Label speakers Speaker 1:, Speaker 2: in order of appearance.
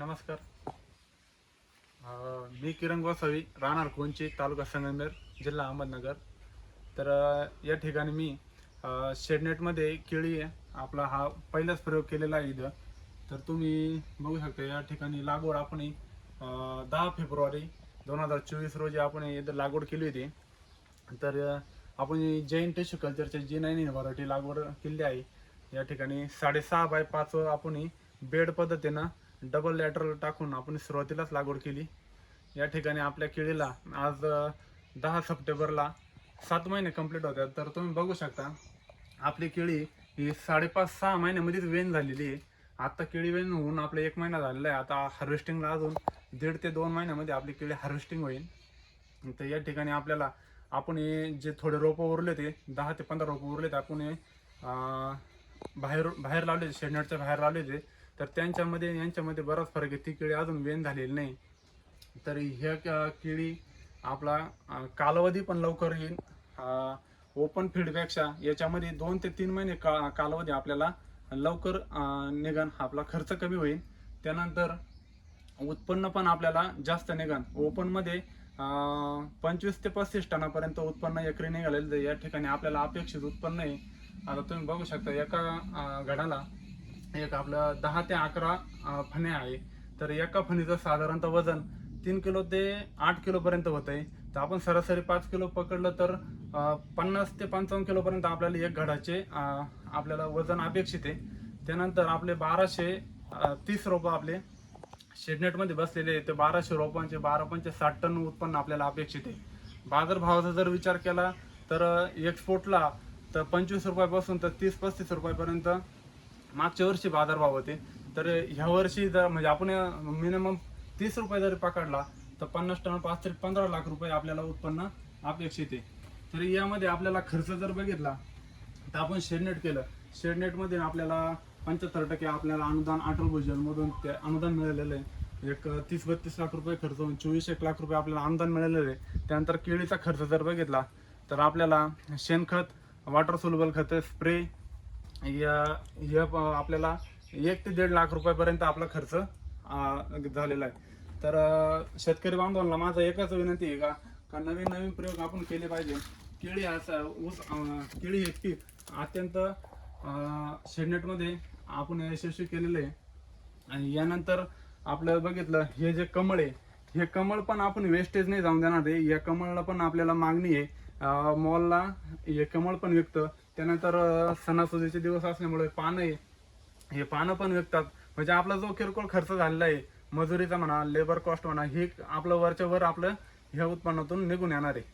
Speaker 1: नमस्कार. अं, मी किरण गोसावी राहणार कोणची तालुका संगमनेर जिल्हा अहमदनगर. तर अं, या ठिकाणी मी अं, शेडनेटमध्ये केळी आहे. आपला हा पहिलाच प्रयोग केलेला आहे इथं. तर तुम्ही बघू शकता या ठिकाणी लागवड आपण अं, दहा फेब्रुवारी दोन हजार चोवीस रोजी आपण इथं लागवड केली होती. तर अं, आपण जैन टिश्यू कल्चरच्या जी नाईन व्हरायटी लागवड केली आहे या ठिकाणी साडेसहा बाय पाच आपण बेड पद्धतीनं डबल लॅटरल टाकून आपण सुरुवातीलाच लागवड केली. या ठिकाणी आपल्या केळीला आज दहा सप्टेंबरला सात महिने कंप्लीट होतात तर तुम्ही बघू शकता आपली केळी ही साडेपाच सहा महिन्यामध्येच वेन झालेली आहे. आत्ता केळी वेन होऊन आपलं एक महिना झालेला आहे. आता हार्वेस्टिंगला अजून दीड ते दोन महिन्यामध्ये आपली केळी हार्वेस्टिंग होईल. तर या ठिकाणी आपल्याला आपण हे जे थोडे रोपं उरले ते दहा ते पंधरा रोपं उरले ते आपण हे, बाहेर बाहेर लावले शेडनेटच्या बाहेर लावले ते तर त्यांच्यामध्ये यांच्यामध्ये बराच फरक आहे. ती केळी अजून वेन झालेली नाही. तर ह्या क- केळी आपला कालावधी पण लवकर येईल. ओपन फीडपेक्षा याच्यामध्ये दोन ते तीन महिने का कालावधी आपल्याला लवकर अं, निघन आपला खर्च कमी होईल. त्यानंतर उत्पन्न पण आपल्याला जास्त निघन. ओपनमध्ये पंचवीस ते पस्तीस टनापर्यंत उत्पन्न एकरी निघालेलं या ठिकाणी आपल्याला अपेक्षित उत्पन्न आहे. आता तुम्ही बघू शकता एका घडाला एक आपलं दहा ते अकरा अं, फण्या आहे. तर एका फणीचं साधारणतः वजन तीन किलो ते आठ किलोपर्यंत होतं आहे तर आपण सरासरी पाच किलो पकडलं तर पन्नास ते पंचावन्न किलोपर्यंत आपल्याला एक घडाचे आपल्याला वजन अपेक्षित आहे. त्यानंतर आपले बाराशे तीस रोपं आपले शेडनेटमध्ये बसलेले आहे ते बाराशे रोपांचे बारा पंचे साठ टन उत्पन्न आपल्याला अपेक्षित आहे. बाजारभावाचा जर विचार केला तर एक्सपोर्टला तर पंचवीस रुपयापासून तर तीस पस्तीस रुपयापर्यंत मागच्या वर्षी बाजारभाव होते. तर ह्या वर्षी जर म्हणजे आपण मिनिमम तीस रुपये जरी पकडला तर पन्नास टन पाच ते पंधरा लाख रुपये आपल्याला उत्पन्न अपेक्षित आहे. तर यामध्ये आपल्याला खर्च जर बघितला तर आपण शेडनेट केलं. शेडनेटमध्ये आपल्याला पंच्याहत्तर टक्के आपल्याला अनुदान अटल भूजलमधून ते अनुदान मिळालेलं आहे. एक तीस बत्तीस लाख रुपये खर्च होऊन चोवीस एक लाख रुपये आपल्याला अनुदान मिळालेलं आहे. त्यानंतर केळीचा खर्च जर बघितला तर आपल्याला शेणखत वॉटर सोलबल खत स्प्रे या या प- आपल्याला एक ते दीड लाख रुपयापर्यंत आपला खर्च झालेला आहे. तर शेतकरी बांधवांना माझा एकच विनंती आहे का का नवीन नवीन प्रयोग आपण केले पाहिजे. केळी असा ऊस केळी हे पीक अत्यंत शेडनेटमध्ये आपण यशस्वी केलेलं आहे. आणि यानंतर आपलं बघितलं हे जे कमळ आहे हे कमळ पण आपण वेस्टेज नाही जाऊन देणार आहे. या कमळला पण आपल्याला मागणी आहे. मॉलला हे कमळ पण विकतं. त्यानंतर सणासुदीचे दिवस असल्यामुळे पानं आहे. हे पानं पण विकतात. म्हणजे आपला जो किरकोळ खर्च झालेला आहे मजुरीचा म्हणा लेबर कॉस्ट म्हणा हे आपलं वरच्या वर आपलं ह्या उत्पन्नातून निघून येणार आहे.